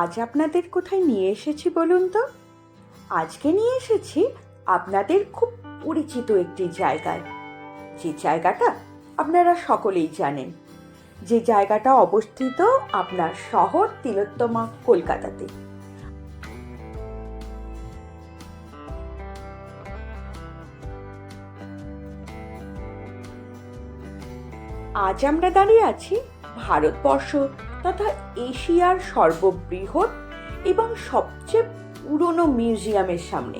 আজ আপনাদের কোথায় নিয়ে এসেছি বলুন তো? আজকে নিয়ে এসেছি আপনাদের খুব পরিচিত একটি জায়গায়। যে জায়গাটা আপনারা সকলেই জানেন। যে জায়গাটা অবস্থিত আপনার শহর তিলোত্তমা, কলকাতাতে। আজ আমরা দাঁড়িয়ে আছি ভারতবর্ষ তথা এশিয়ার সর্ববৃহৎ এবং সবচেয়ে পুরনো মিউজিয়ামের সামনে।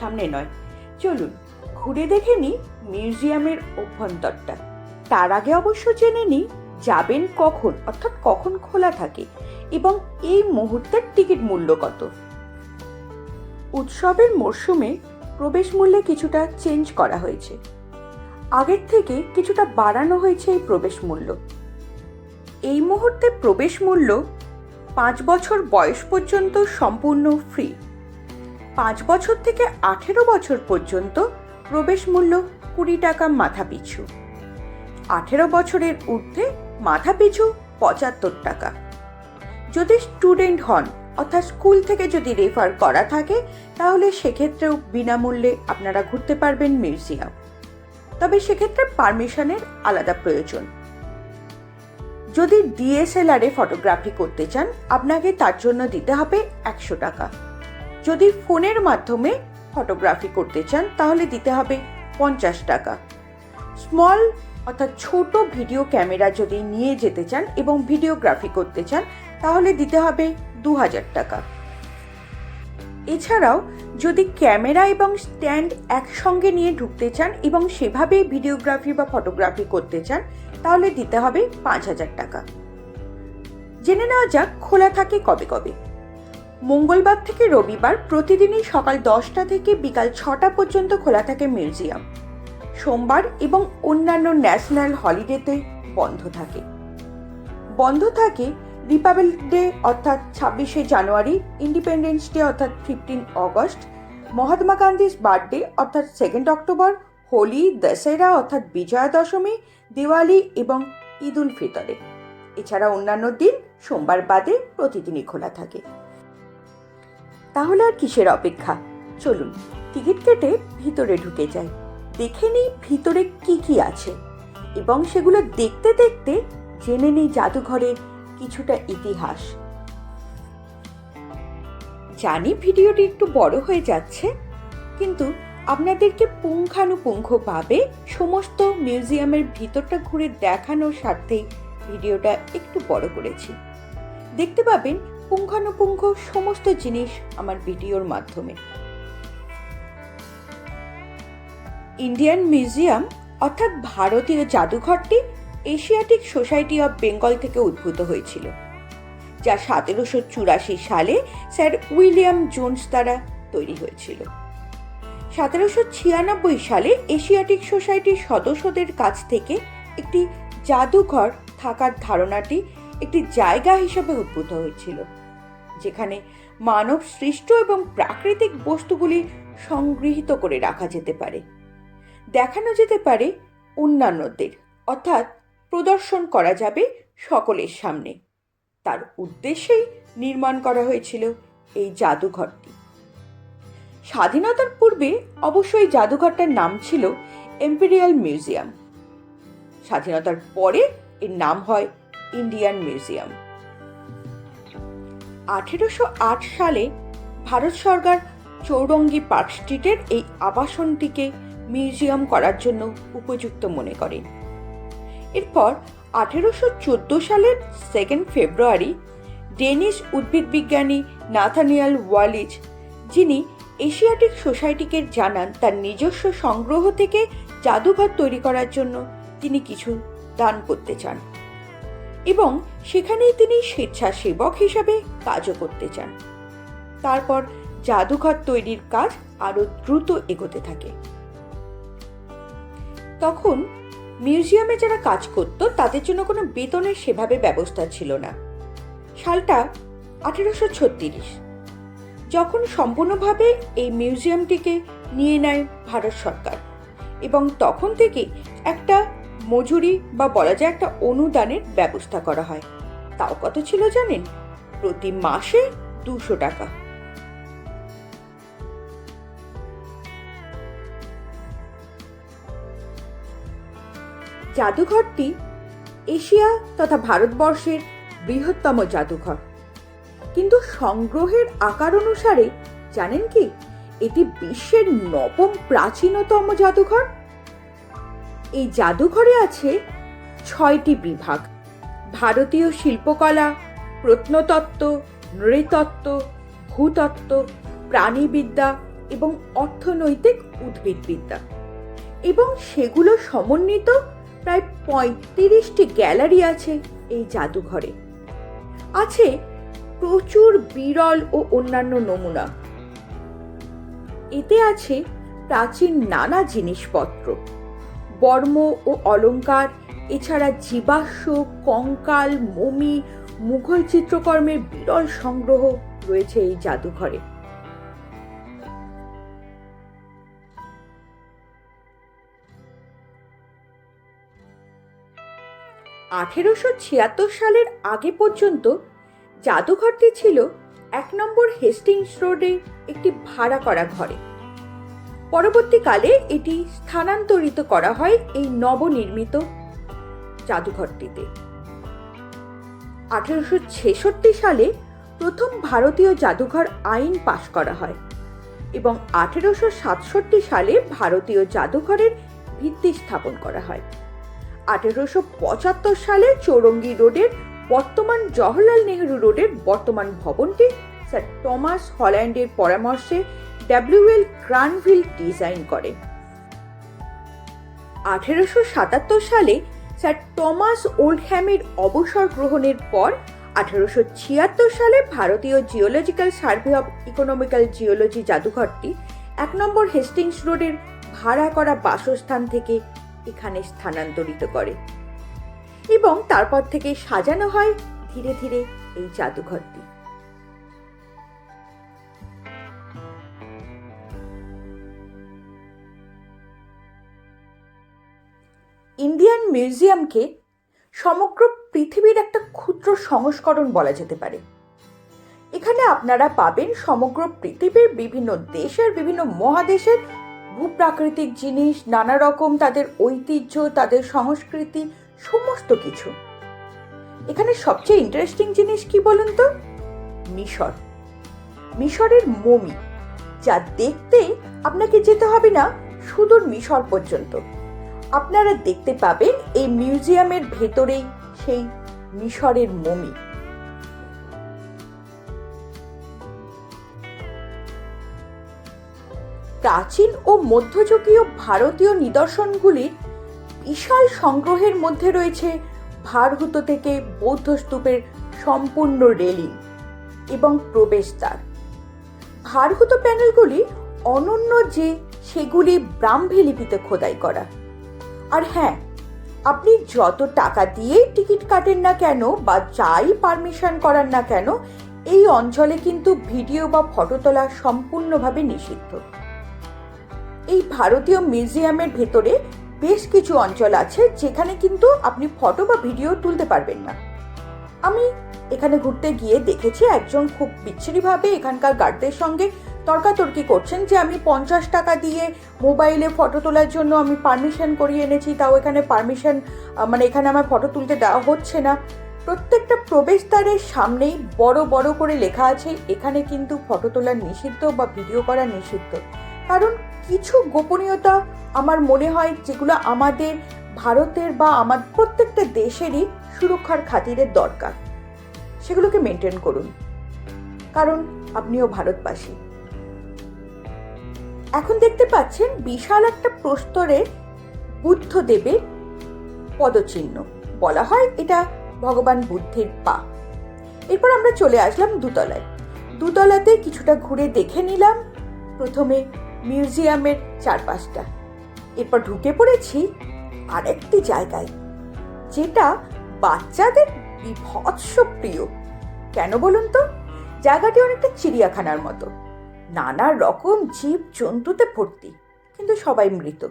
সামনে নয়, চলুন ঘুরে দেখে নিই মিউজিয়ামের অভ্যন্তরটা। তার আগে অবশ্য জেনে নিই, যাবেন কখন, অর্থাৎ কখন খোলা থাকে এবং এই মুহূর্তের টিকিট মূল্য কত। উৎসবের মরশুমে প্রবেশ মূল্যে কিছুটা চেঞ্জ করা হয়েছে। আগের থেকে কিছুটা বাড়ানো হয়েছে এই প্রবেশ মূল্য। এই মুহূর্তে প্রবেশ মূল্য পাঁচ বছর বয়স পর্যন্ত সম্পূর্ণ ফ্রি পাঁচ বছর থেকে আঠেরো বছর পর্যন্ত প্রবেশ মূল্য কুড়ি টাকা মাথা পিছু আঠেরো বছরের ঊর্ধ্বে মাথা পিছু পঁচাত্তর টাকা। যদি স্টুডেন্ট হন অর্থাৎ স্কুল থেকে যদি রেফার করা থাকে, তাহলে সেক্ষেত্রেও বিনামূল্যে আপনারা ঘুরতে পারবেন মিউজিয়াম তবে সেক্ষেত্রে পারমিশনের আলাদা প্রয়োজন। যদি ডিএসএলআর ফটোগ্রাফি করতে চান, আপনাকে তার জন্য দিতে হবে একশো টাকা। যদি ফোনের মাধ্যমে ফটোগ্রাফি করতে চান, তাহলে দিতে হবে পঞ্চাশ টাকা। স্মল অর্থাৎ ছোট ভিডিও ক্যামেরা যদি নিয়ে যেতে চান এবং ভিডিওগ্রাফি করতে চান, তাহলে দিতে হবে দু হাজার টাকা। এছাড়াও, যদি ক্যামেরা এবং স্ট্যান্ড একসঙ্গে নিয়ে ঢুকতে চান এবং সেভাবে ভিডিওগ্রাফি বা ফটোগ্রাফি করতে চান তাহলে দিতে হবে পাঁচ হাজার টাকা। জেনে নেওয়া যাক খোলা থাকে কবে কবে। মঙ্গলবার থেকে রবিবার প্রতিদিনই সকাল দশটা থেকে বিকাল ছটা পর্যন্ত খোলা থাকে মিউজিয়াম। সোমবার এবং অন্যান্য ন্যাশনাল হলিডেতে বন্ধ থাকে। বন্ধ থাকে রিপাবলিক ডে অর্থাৎ ছাব্বিশে জানুয়ারি, ইন্ডিপেন্ডেন্স ডে অর্থাৎ ফিফটিন অগস্ট, মহাত্মা গান্ধীর বার্থডে অর্থাৎ সেকেন্ড অক্টোবর হোলি দশেরা অর্থাৎ বিজয়া দশমী দিওয়ালি এবং ঈদ উল ফিতরে। এছাড়া অন্যান্য দিন সোমবার বাদে প্রতিদিনই খোলা থাকে। তাহলে আর কিসের অপেক্ষা? চলুন, টিকিট কেটে ভিতরে ঢুকে যাই। দেখে নিই ভিতরে কি কি আছে। এবং সেগুলো দেখতে দেখতে জেনে নিই জাদুঘরের কিছুটা ইতিহাস। জানি ভিডিওটি একটু বড় হয়ে যাচ্ছে, কিন্তু আপনাদেরকে পুঙ্খানুপুঙ্খভাবে সমস্ত মিউজিয়ামের ভিতরটা ঘুরে দেখানোর স্বার্থেই ভিডিওটা একটু বড় করেছি। দেখতে পাবেন পুঙ্খানুপুঙ্খ সমস্ত জিনিস আমার ভিডিওর মাধ্যমে। ইন্ডিয়ান মিউজিয়াম, অর্থাৎ ভারতীয় জাদুঘরটি, এশিয়াটিক সোসাইটি অফ বেঙ্গল থেকে উদ্ভূত হয়েছিল, যা সতেরোশো চুরাশি সালে স্যার উইলিয়াম জোন্স দ্বারা তৈরি হয়েছিল। সতেরোশো ছিয়ানব্বই সালে এশিয়াটিক সোসাইটির সদস্যদের কাছ থেকে একটি জাদুঘর থাকার ধারণাটি একটি জায়গা হিসেবে উদ্ভূত হয়েছিল, যেখানে মানব সৃষ্ট এবং প্রাকৃতিক বস্তুগুলি সংগৃহীত করে রাখা যেতে পারে, দেখানো যেতে পারে অন্যান্যদের, অর্থাৎ প্রদর্শন করা যাবে সকলের সামনে। তার উদ্দেশ্যেই নির্মাণ করা হয়েছিল এই জাদুঘরটি। স্বাধীনতার পূর্বে অবশ্যই জাদুঘরটার নাম ছিল এম্পেরিয়াল মিউজিয়াম স্বাধীনতার পরে এর নাম হয় ইন্ডিয়ান মিউজিয়াম আঠেরোশো আট সালে ভারত সরকার চৌরঙ্গি পার্ক স্ট্রিটের এই আবাসনটিকে মিউজিয়াম করার জন্য উপযুক্ত মনে করেন এরপর আঠেরোশো চোদ্দ সালের সেকেন্ড ফেব্রুয়ারি ডেনিশ উদ্ভিদ বিজ্ঞানী নাথানিয়াল ওয়ালিজ যিনি এশিয়াটিক সোসাইটিকে জানান তার নিজস্ব সংগ্রহ থেকে জাদুঘর তৈরি করার জন্য তিনি কিছু দান করতে চান এবং সেখানেই তিনি স্বেচ্ছাসেবক হিসাবে কাজও করতে চান। তারপর জাদুঘর তৈরির কাজ আরও দ্রুত এগোতে থাকে। তখন মিউজিয়ামে যারা কাজ করত তাদের জন্য কোনো বেতনের সেভাবে ব্যবস্থা ছিল না। সালটা আঠেরোশো ছত্রিশ। যখন সম্পূর্ণভাবে এই মিউজিয়ামটিকে নিয়ে নেয় ভারত সরকার। এবং তখন থেকে একটা মজুরি বা বলা যায় একটা অনুদানের ব্যবস্থা করা হয়। তাও কত ছিল জানেন? প্রতি মাসে দুশো টাকা। জাদুঘরটি এশিয়া তথা ভারতবর্ষের বৃহত্তম জাদুঘর। কিন্তু সংগ্রহের আকার অনুসারে, জানেন কি? এটি বিশ্বের নবম প্রাচীনতম জাদুঘর। এই জাদুঘরে আছে ছয়টি বিভাগ। ভারতীয় শিল্পকলা, প্রত্নতত্ত্ব, নৃতত্ত্ব, ভূতত্ত্ব, প্রাণীবিদ্যা এবং অর্থনৈতিক উদ্ভিদবিদ্যা। এবং সেগুলো সমন্বিত প্রায় পঁয়ত্রিশটি গ্যালারি আছে এই জাদুঘরে। আছে প্রচুর বিরল ও অন্যান্য নমুনা। এতে আছে প্রাচীন নানা জিনিসপত্র। বর্ম ও অলংকার এছাড়া জীবাশ্ম, কঙ্কাল, মমি, মুঘল চিত্রকর্মের বিরল সংগ্রহ রয়েছে এই জাদুঘরে। আঠেরোশো ছিয়াত্তর সালের আগে পর্যন্ত জাদুঘরটি ছিল এক নম্বর হেস্টিংস রোডে একটি ভাড়া করা ঘরে। পরবর্তীকালে এটি স্থানান্তরিত করা হয় এই নবনির্মিত জাদুঘরটিতে। আঠেরোশো ছেষট্টি সালে প্রথম ভারতীয় জাদুঘর আইন পাশ করা হয় এবং আঠেরোশো সাতষট্টি সালে ভারতীয় জাদুঘরের ভিত্তি স্থাপন করা হয়। আঠেরোশো পঁচাত্তর সালে চৌরঙ্গি রোডের বর্তমান জওহরলাল নেহেরু রোডের বর্তমান ভবনটি স্যার টমাস হল্যান্ডের পরামর্শে ডাব্লিউএল গ্রানভিল ডিজাইন করে। আঠেরোশো সাতাত্তর সালে স্যার টমাস ওল্ডহ্যামের অবসর গ্রহণের পর আঠেরোশো ছিয়াত্তর সালে ভারতীয় geological survey of economical geology জাদুঘরটি এক নম্বর হেস্টিংস রোডের ভাড়া করা বাসস্থান থেকে এখানে স্থানান্তরিত করে। এবং তারপর থেকে সাজানো হয় ধীরে ধীরে এই জাদুঘরটি। ইন্ডিয়ান মিউজিয়ামকে সমগ্র পৃথিবীর একটা ক্ষুদ্র সংস্করণ বলা যেতে পারে। এখানে আপনারা পাবেন সমগ্র পৃথিবীর বিভিন্ন দেশের, বিভিন্ন মহাদেশের ভূপ্রাকৃতিক জিনিস, নানা রকম তাদের ঐতিহ্য, তাদের সংস্কৃতি সমস্ত কিছু। এখানে সবচেয়ে ইন্টারেস্টিং জিনিস কি বলুন তো? মিশর। মিশরের মমি, যা দেখতে আপনাকে যেতে হবে না সুদূর মিশর পর্যন্ত। আপনারা দেখতে পাবেন এই মিউজিয়ামের ভেতরেই সেই মিশরের মমি। প্রাচীন ও মধ্যযুগীয় ভারতীয় নিদর্শনগুলির বিশাল সংগ্রহের মধ্যে রয়েছে ভারহুত থেকে বৌদ্ধ স্তূপের সম্পূর্ণ রেলিং এবং প্রবেশদ্বার। ভারহুত প্যানেলগুলি অনন্য যে সেগুলি ব্রাহ্মী লিপিতে খোদাই করা। আর হ্যাঁ আপনি যত টাকা দিয়েই টিকিট কাটেন না কেন বা যাই পারমিশন করান না কেন, এই অঞ্চলে কিন্তু ভিডিও বা ফটো তোলা সম্পূর্ণভাবে নিষিদ্ধ। এই ভারতীয় মিউজিয়ামের ভেতরে বেশ কিছু অঞ্চল আছে যেখানে কিন্তু আপনি ফটো বা ভিডিও তুলতে পারবেন না। আমি এখানে ঘুরতে গিয়ে দেখেছি একজন খুব বিচ্ছিরিভাবে এখানকার গার্ডদের সঙ্গে তর্কাতর্কি করছেন যে আমি পঞ্চাশ টাকা দিয়ে মোবাইলে ফটো তোলার জন্য আমি পারমিশন করিয়ে এনেছি, তাও এখানে পারমিশন মানে এখানে আমার ফটো তুলতে দেওয়া হচ্ছে না। প্রত্যেকটা প্রবেশদ্বারের সামনেই বড় বড় করে লেখা আছে, এখানে কিন্তু ফটো তোলা নিষিদ্ধ বা ভিডিও করা নিষিদ্ধ। কারণ কিছু গোপনীয়তা আমার মনে হয় যেগুলো আমাদের ভারতের বা আমার প্রত্যেকটা দেশেরই সুরক্ষার খাতিরে দরকার। সেগুলোকে মেনটেন করুন। কারণ আপনিও ভারতবাসী। এখন দেখতে পাচ্ছেন বিশাল একটা প্রস্তরে বুদ্ধদেবের পদচিহ্ন। বলা হয় এটা ভগবান বুদ্ধের পা। এরপর আমরা চলে আসলাম দুতলায়। দুতলাতে কিছুটা ঘুরে দেখে নিলাম। প্রথমে মিউজিয়ামের চারপাশটা। এরপর ঢুকে পড়েছি আরেকটি জায়গায়, যেটা বাচ্চাদের বিভৎস প্রিয়। কেন বলুন তো? জায়গাটি অনেকটা চিড়িয়াখানার মতো। নানা রকম জীব জন্তুতে ভর্তি, কিন্তু সবাই মৃত।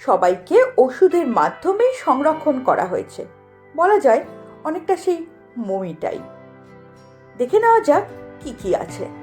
সবাইকে ওষুধের মাধ্যমে সংরক্ষণ করা হয়েছে। বলা যায় অনেকটা সেই মমিটাই। দেখে নেওয়া যাক কি কি আছে।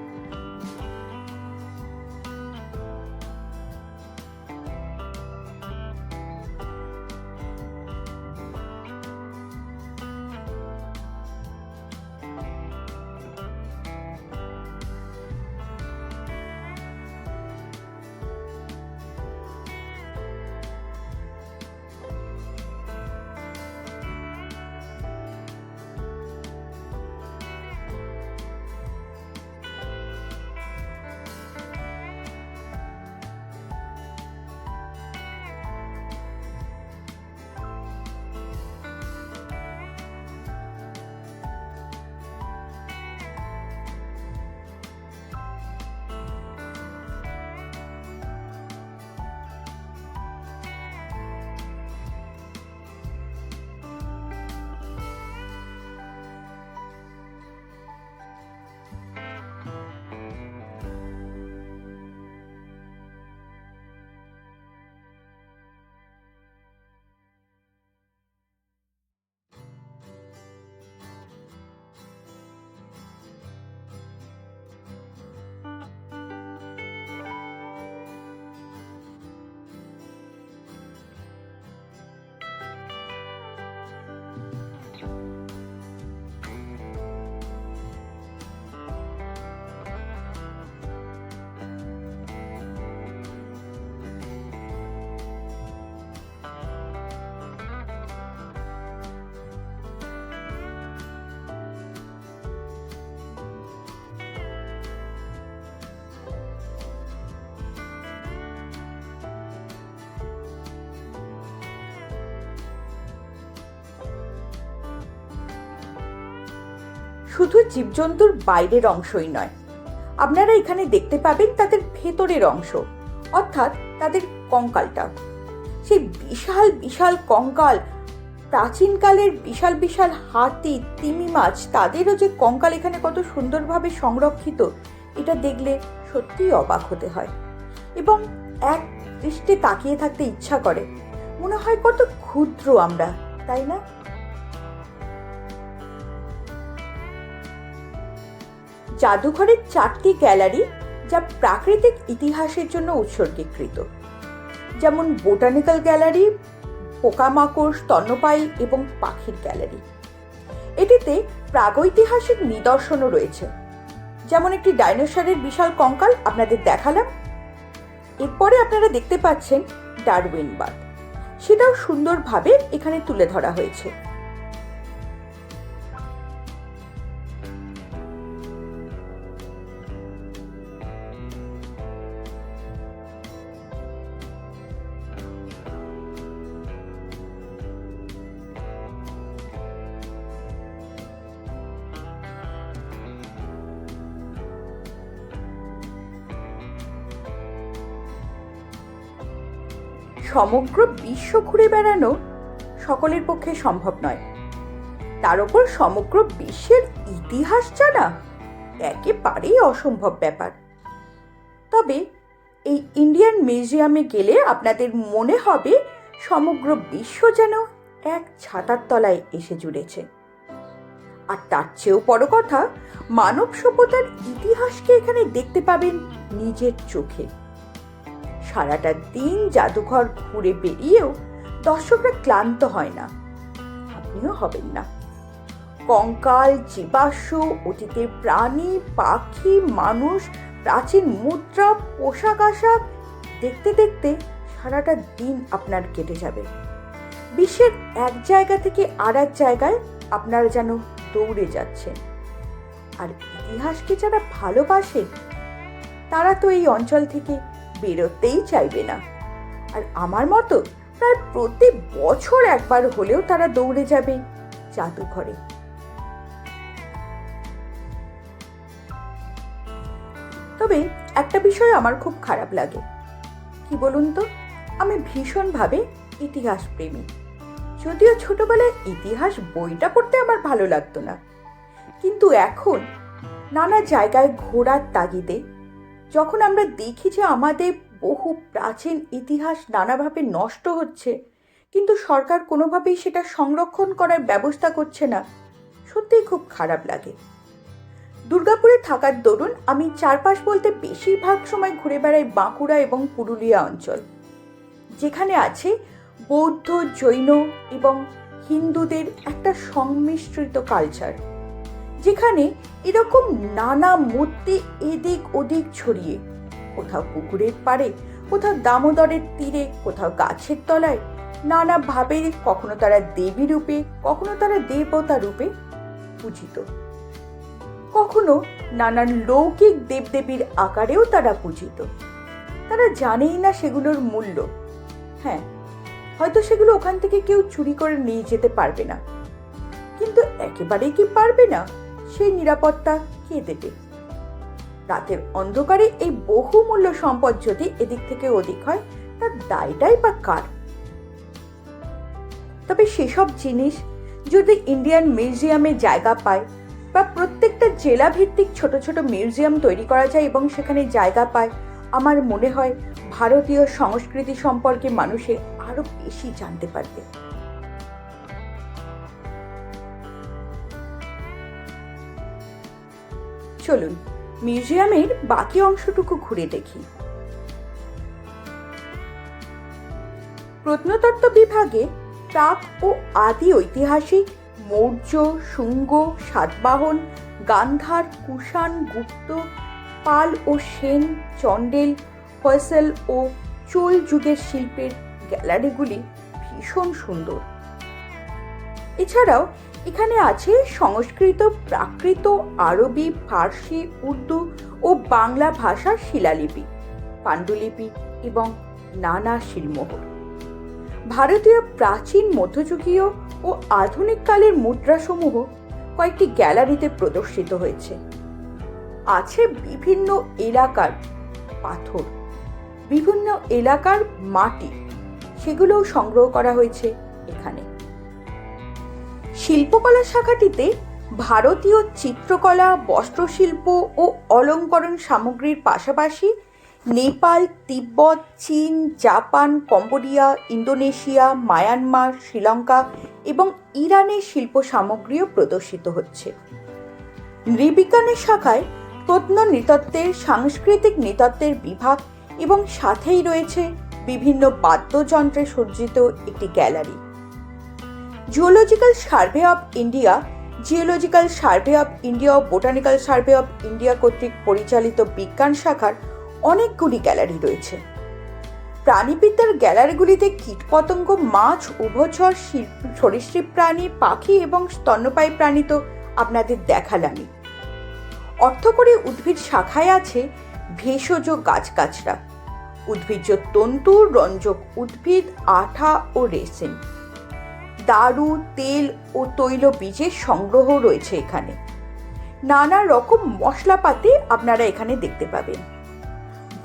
শুধু জীবজন্তুর বাইরের অংশই নয়। আপনারা এখানে দেখতে পাবেন তাদের ভেতরের অংশ, অর্থাৎ তাদের কঙ্কালটা। সেই বিশাল বিশাল কঙ্কাল, প্রাচীনকালের বিশাল বিশাল হাতি, তিমি মাছ, তাদেরও যে কঙ্কাল এখানে কত সুন্দরভাবে সংরক্ষিত, এটা দেখলে সত্যিই অবাক হতে হয়। এবং এক দৃষ্টে তাকিয়ে থাকতে ইচ্ছা করে। মনে হয় কত ক্ষুদ্র আমরা, তাই না? জাদুঘরের চারটি গ্যালারি যা প্রাকৃতিক ইতিহাসের জন্য উৎসর্গীকৃত। যেমন বোটানিক্যাল গ্যালারি, পোকামাকড়, স্তন্যপায়ী এবং পাখির গ্যালারি। এটিতে প্রাগৈতিহাসিক নিদর্শনও রয়েছে। যেমন একটি ডাইনোসরের বিশাল কঙ্কাল আপনাদের দেখালাম। এরপরে আপনারা দেখতে পাচ্ছেন ডারউইন বাদ সেটাও সুন্দরভাবে এখানে তুলে ধরা হয়েছে। সমগ্র বিশ্ব ঘুরে বেড়ানো সকলের পক্ষে সম্ভব নয়। তার উপর সমগ্র বিশ্বের ইতিহাস জানা একেবারেই অসম্ভব ব্যাপার। তবে এই ইন্ডিয়ান মিউজিয়ামে গেলে আপনাদের মনে হবে সমগ্র বিশ্ব যেন এক ছাতার তলায় এসে জুড়েছে। আর তার চেয়েও বড় কথা, মানব সভ্যতার ইতিহাসকে এখানে দেখতে পাবেন নিজের চোখে। সারাটা দিন জাদুঘর ঘুরে বেরিয়েও দর্শকরা ক্লান্ত হয় না। আপনিও হবেন না। কঙ্কাল, জীবাশ্ম অতীতের প্রাণী, পাখি, মানুষ, প্রাচীন মুদ্রা, পোশাক আশাক, দেখতে দেখতে সারাটা দিন আপনার কেটে যাবে। বিশ্বের এক জায়গা থেকে আর এক জায়গায় আপনারা যেন দৌড়ে যাচ্ছেন। আর ইতিহাসকে যারা ভালোবাসেন, তারা তো এই অঞ্চল থেকে বেরোতেই চাইবে না। আর আমার মতো প্রায় প্রতি বছর একবার হলেও তারা দৌড়ে যাবে জাদুঘরে। তবে একটা বিষয় আমার খুব খারাপ লাগে। কি বলুন তো? আমি ভীষণভাবে ইতিহাস প্রেমী যদিও ছোটবেলায় ইতিহাস বইটা পড়তে আমার ভালো লাগতো না। কিন্তু এখন নানা জায়গায় ঘোরার তাগিদে যখন আমরা দেখি যে আমাদের বহু প্রাচীন ইতিহাস নানাভাবে নষ্ট হচ্ছে, কিন্তু সরকার কোনোভাবেই সেটা সংরক্ষণ করার ব্যবস্থা করছে না, সত্যিই খুব খারাপ লাগে। দুর্গাপুরে থাকার দরুন আমি চারপাশ বলতে বেশিরভাগ সময় ঘুরে বেড়াই বাঁকুড়া এবং পুরুলিয়া অঞ্চল। যেখানে আছে বৌদ্ধ, জৈন এবং হিন্দুদের একটা সংমিশ্রিত কালচার যেখানে এরকম নানা মূর্তি এদিক ওদিক ছড়িয়ে, কোথাও পুকুরের পাড়ে, কোথাও দামোদরের তীরে, কোথাও গাছের তলায় নানাভাবে কখনো তারা দেবী রূপে, কখনো তারা দেবতা রূপে পূজিত। কখনো নানান লৌকিক দেবদেবীর আকারেও তারা পূজিত। তারা জানেই না সেগুলোর মূল্য। হ্যাঁ হয়তো সেগুলো ওখান থেকে কেউ চুরি করে নিয়ে যেতে পারবে না। কিন্তু একেবারেই কি পারবে না? সেই নিরাপত্তা কে দেবে? রাতের অন্ধকারে এই বহুমূল্য সম্পদ যদি এদিক থেকে ওদিক হয়, তার দায়টাই বা কার? তবে সেসব জিনিস যদি ইন্ডিয়ান মিউজিয়ামে জায়গা পায় বা প্রত্যেকটা জেলা ভিত্তিক ছোট ছোট মিউজিয়াম তৈরি করা যায় এবং সেখানে জায়গা পায়, আমার মনে হয় ভারতীয় সংস্কৃতি সম্পর্কে মানুষে আরও বেশি জানতে পারবে। চলুন, মিউজিয়ামের বাকি অংশটুকু ঘুরে দেখি। প্রত্নতত্ত্ব বিভাগে প্রাক ও আদি ঐতিহাসিক মৌর্য, শুঙ্গ, সাতবাহন, গান্ধার, কুষাণ, গুপ্ত, পাল ও সেন, চণ্ডেল ফয়সল ও চোল যুগের শিল্পের গ্যালারিগুলি ভীষণ সুন্দর। এছাড়াও এখানে আছে সংস্কৃত, প্রাকৃত, আরবি, ফার্সি, উর্দু ও বাংলা ভাষার শিলালিপি, পাণ্ডুলিপি এবং নানা শিলমোহর। ভারতীয় প্রাচীন, মধ্যযুগীয় ও আধুনিক কালের মুদ্রাসমূহ কয়েকটি গ্যালারিতে প্রদর্শিত হয়েছে। আছে বিভিন্ন এলাকার পাথর, বিভিন্ন এলাকার মাটি, সেগুলোও সংগ্রহ করা হয়েছে এখানে। শিল্পকলা শাখাটিতে ভারতীয় চিত্রকলা, বস্ত্রশিল্প ও অলঙ্করণ সামগ্রীর পাশাপাশি নেপাল, তিব্বত, চীন, Japan, Cambodia, Indonesia, Myanmar, Sri Lanka এবং ইরানের শিল্প সামগ্রীও প্রদর্শিত হচ্ছে। নৃবিজ্ঞানের শাখায় প্রত্ন নৃতত্ত্বের, সাংস্কৃতিক নৃতত্ত্বের বিভাগ এবং সাথেই রয়েছে বিভিন্ন বাদ্যযন্ত্রে সজ্জিত একটি gallery. Geological survey of India geological survey of India O botanical survey of India কর্তৃক পরিচালিত বিজ্ঞান শাখার অনেকগুলি গ্যালারি রয়েছে। প্রাণীবিদ্যার গ্যালারিগুলিতে কীটপতঙ্গ, মাছ, উভচর সরীসৃপ প্রাণী, পাখি এবং স্তন্যপায়ী প্রাণী তো আপনাদের দেখালামই। অর্থকরী উদ্ভিদ শাখায় আছে ভেষজ গাছগাছরা। উদ্ভিজ্জ তন্তু, রঞ্জক উদ্ভিদ, আঠা ও রেসিন দারু, তেল ও তৈল বীজের সংগ্রহ রয়েছে এখানে। নানা রকম মশলাপাতি আপনারা এখানে দেখতে পাবেন।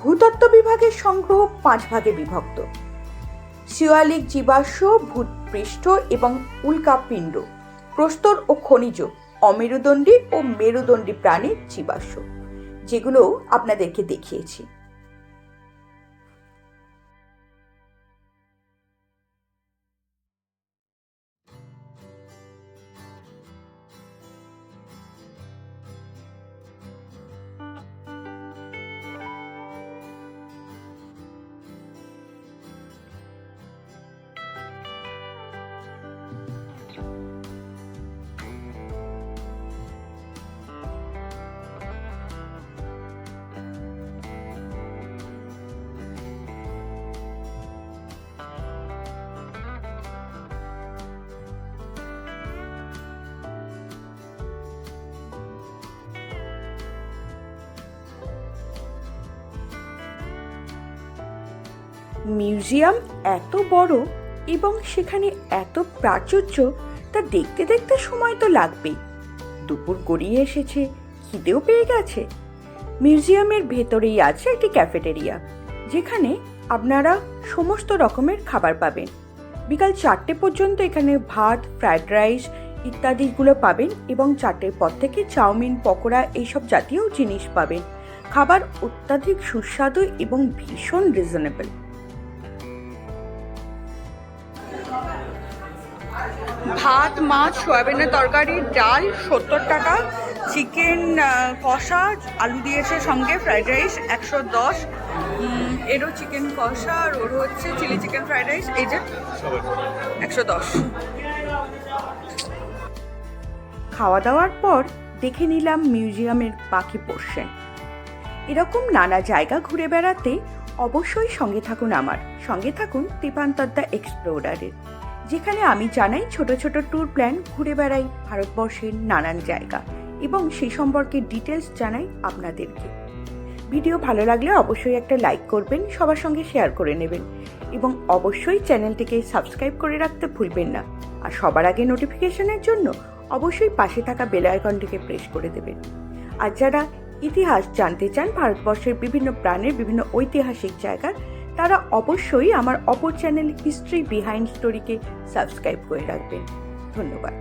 ভূতত্ত্ব বিভাগের সংগ্রহ পাঁচ ভাগে বিভক্ত। শিওয়ালিক জীবাশ্ম, ভূপৃষ্ঠ এবং উল্কাপিণ্ড, প্রস্তর ও খনিজ, অমেরুদণ্ডী ও মেরুদণ্ডী প্রাণীর জীবাশ্ম, যেগুলো আপনাদেরকে দেখিয়েছি। মিউজিয়াম এত বড় এবং সেখানে এত প্রাচুর্য, তা দেখতে দেখতে সময় তো লাগবেই। দুপুর গড়িয়ে এসেছে, খিদেও পেয়ে গেছে। মিউজিয়ামের ভেতরেই আছে একটি ক্যাফেটেরিয়া, যেখানে আপনারা সমস্ত রকমের খাবার পাবেন। বিকাল চারটে পর্যন্ত এখানে ভাত, ফ্রায়েড রাইস ইত্যাদিগুলো পাবেন এবং চারটের পর থেকে চাউমিন, পকোড়া এইসব জাতীয় জিনিস পাবেন। খাবার অত্যাধিক সুস্বাদু এবং ভীষণ রিজনেবল ভাত, মাছ, সয়াবিনের তরকারি, ডাল, সত্তর টাকা, চিকেন কষা, আলু দিয়েছে সঙ্গে ফ্রাইড রাইস একশো দশ। এরও চিকেন কষা আর ওর হচ্ছে চিলি চিকেন ফ্রাইড রাইস, এই যে একশো দশ। খাওয়া দাওয়ার পর দেখে নিলাম মিউজিয়ামের বাকি পোর্শন। এরকম নানা জায়গা ঘুরে বেড়াতে অবশ্যই সঙ্গে থাকুন আমার। সঙ্গে থাকুন দীপান্তদ্দা এক্সপ্লোরারের। যেখানে আমি জানাই ছোট ছোট ট্যুর প্ল্যান ঘুরে বেড়াই ভারতবর্ষের নানান জায়গা এবং সেই সম্পর্কে ডিটেলস জানাই আপনাদেরকে। ভিডিও ভালো লাগলে অবশ্যই একটা লাইক করবেন, সবার সঙ্গে শেয়ার করে নেবেন এবং অবশ্যই চ্যানেলটিকে সাবস্ক্রাইব করে রাখতে ভুলবেন না আর সবার আগে নোটিফিকেশনের জন্য অবশ্যই পাশে থাকা বেল আইকনটিকে প্রেস করে দেবেন। আর যারা ইতিহাস জানতে চান, ভারতবর্ষের বিভিন্ন প্রাণের বিভিন্ন ঐতিহাসিক জায়গার তারা অবশ্যই আমার অপর চ্যানেল হিস্ট্রি বিহাইন্ড স্টোরিকে সাবস্ক্রাইব করে রাখবেন। ধন্যবাদ।